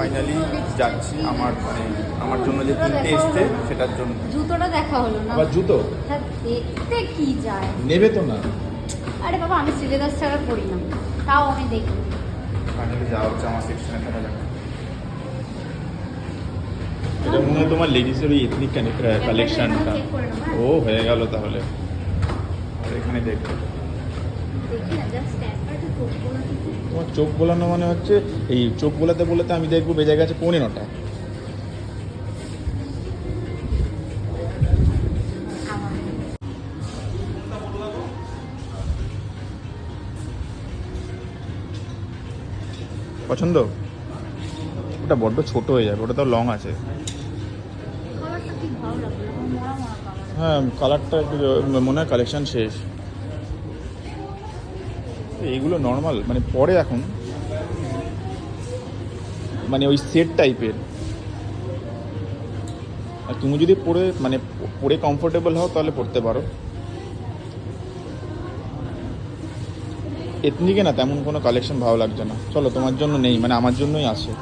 Finally যাচ্ছি আমার মানে আমার জন্য যে কিনতে এসছে সেটার জন্য। জুতোটা দেখা হলো না। আবার জুতো? দেখতে কি যায়? নেবে তো না। আরে বাবা আমি শ্রীলেদার ছাড়া পড়ি না। তাও আমি দেখি। ফাইনালি যাওয়া হচ্ছে আমার সেকশনে থাকা যাবে এটা মনে হয় তোমার লেডিসের ওই এথনিক কালেকশনটা। ও হয়ে গেল তাহলে। আর এখানে দেখব দেখি না জাস্ট তোমার চোখ বোলানো মানে হচ্ছে এই চোখ বোলাতে বলাতে আমি দেখব বেজে গেছে পৌনে নটা পছন্দ? ওটা বড্ড ছোট হয়ে যাবে ওটা তো লং আছে। হ্যাঁ কালারটা একটু মনে হয় কালেকশন শেষ। এইগুলো নর্মাল মানে পরে এখন মানে ওই সেট টাইপের আর তুমি যদি পরে মানে পরে কমফোর্টেবল হও, তাহলে পড়তে পারো। এথনিকে না তেমন কোনো কালেকশন ভালো লাগছে না। চলো, তোমার জন্য নেই মানে আমার জন্যই আসে